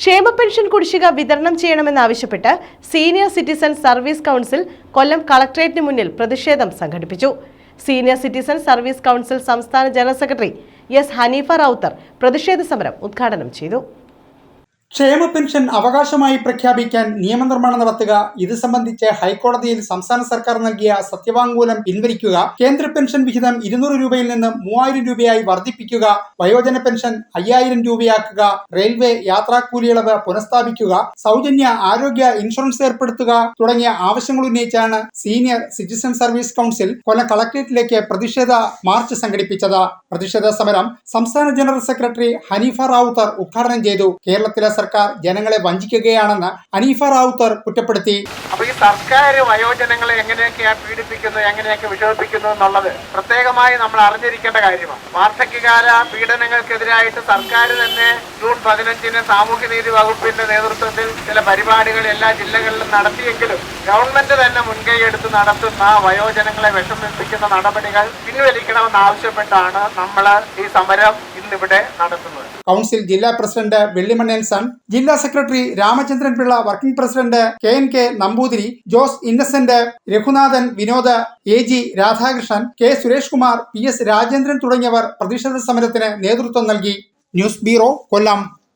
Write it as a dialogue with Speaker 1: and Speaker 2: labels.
Speaker 1: ക്ഷേമ പെൻഷൻ കുടിശ്ശിക വിതരണം ചെയ്യണമെന്നാവശ്യപ്പെട്ട് senior citizen service council Kollam കളക്ടറേറ്റിന് മുന്നിൽ പ്രതിഷേധം സംഘടിപ്പിച്ചു. സീനിയർ സിറ്റിസൺ സർവീസ് കൗൺസിൽ സംസ്ഥാന general secretary S Hanifa Rowther പ്രതിഷേധ സമരം ഉദ്ഘാടനം ചെയ്തു.
Speaker 2: ക്ഷേമ പെൻഷൻ അവകാശമായി പ്രഖ്യാപിക്കാൻ നിയമനിർമ്മാണം നടത്തുക ഇത് സംബന്ധിച്ച് ഹൈക്കോടതിയിൽ സംസ്ഥാന സർക്കാർ നൽകിയ സത്യവാങ്മൂലം പിൻവലിക്കുക കേന്ദ്ര പെൻഷൻ വിഹിതം ഇരുന്നൂറ് രൂപയിൽ നിന്ന് മൂവായിരം രൂപയായി വർദ്ധിപ്പിക്കുക വയോജന പെൻഷൻ അയ്യായിരം രൂപയാക്കുക റെയിൽവേ യാത്രാക്കൂലിയളവ് പുനഃസ്ഥാപിക്കുക സൗജന്യ ആരോഗ്യ ഇൻഷുറൻസ് ഏർപ്പെടുത്തുക തുടങ്ങിയ ആവശ്യങ്ങൾ ഉന്നയിച്ചാണ് senior citizen service council Kollam കളക്ടറേറ്റിലേക്ക് പ്രതിഷേധ മാർച്ച് സംഘടിപ്പിച്ചത്. പ്രതിഷേധ സമരം സംസ്ഥാന ജനറൽ സെക്രട്ടറി ഹനീഫ റാവുത്തർ ഉദ്ഘാടനം ചെയ്തു. കേരളത്തിലെ സർക്കാർ ജനങ്ങളെ വഞ്ചിക്കുകയാണെന്ന് അനീഫ റാവുത്തർ കുറ്റപ്പെടുത്തി.
Speaker 3: അപ്പൊ ഈ സർക്കാർ വയോജനങ്ങളെ എങ്ങനെയൊക്കെയാണ് പീഡിപ്പിക്കുന്നത് എങ്ങനെയൊക്കെ വിഷമിപ്പിക്കുന്നു എന്നുള്ളത് പ്രത്യേകമായി നമ്മൾ അറിഞ്ഞിരിക്കേണ്ട കാര്യമാണ്. വാർദ്ധക്യകാല പീഡനങ്ങൾക്കെതിരായിട്ട് സർക്കാർ തന്നെ ജൂൺ പതിനഞ്ചിന് സാമൂഹ്യ നീതി വകുപ്പിന്റെ നേതൃത്വത്തിൽ ചില പരിപാടികൾ എല്ലാ ജില്ലകളിലും നടത്തിയെങ്കിലും ഗവൺമെന്റ് തന്നെ മുൻകൈ എടുത്ത് നടത്തുന്ന വയോജനങ്ങളെ വിഷമിപ്പിക്കുന്ന നടപടികൾ പിൻവലിക്കണമെന്ന് ആവശ്യപ്പെട്ടാണ് നമ്മൾ ഈ സമരം ഇന്നിവിടെ നടത്തുന്നത്.
Speaker 2: കൗൺസിൽ ജില്ലാ പ്രസിഡന്റ് വെള്ളിമണ്ണൻ സൺ ജില്ലാ secretary Ramachandran Pillai working president K N K Namboothiri Jose Innocent Raghunathan Vinod A G Radhakrishnan K Suresh Kumar P S Rajendran തുടങ്ങിയവർ പ്രതിഷേധ സമരത്തിന് നേതൃത്വം നൽകി. News bureau Kollam.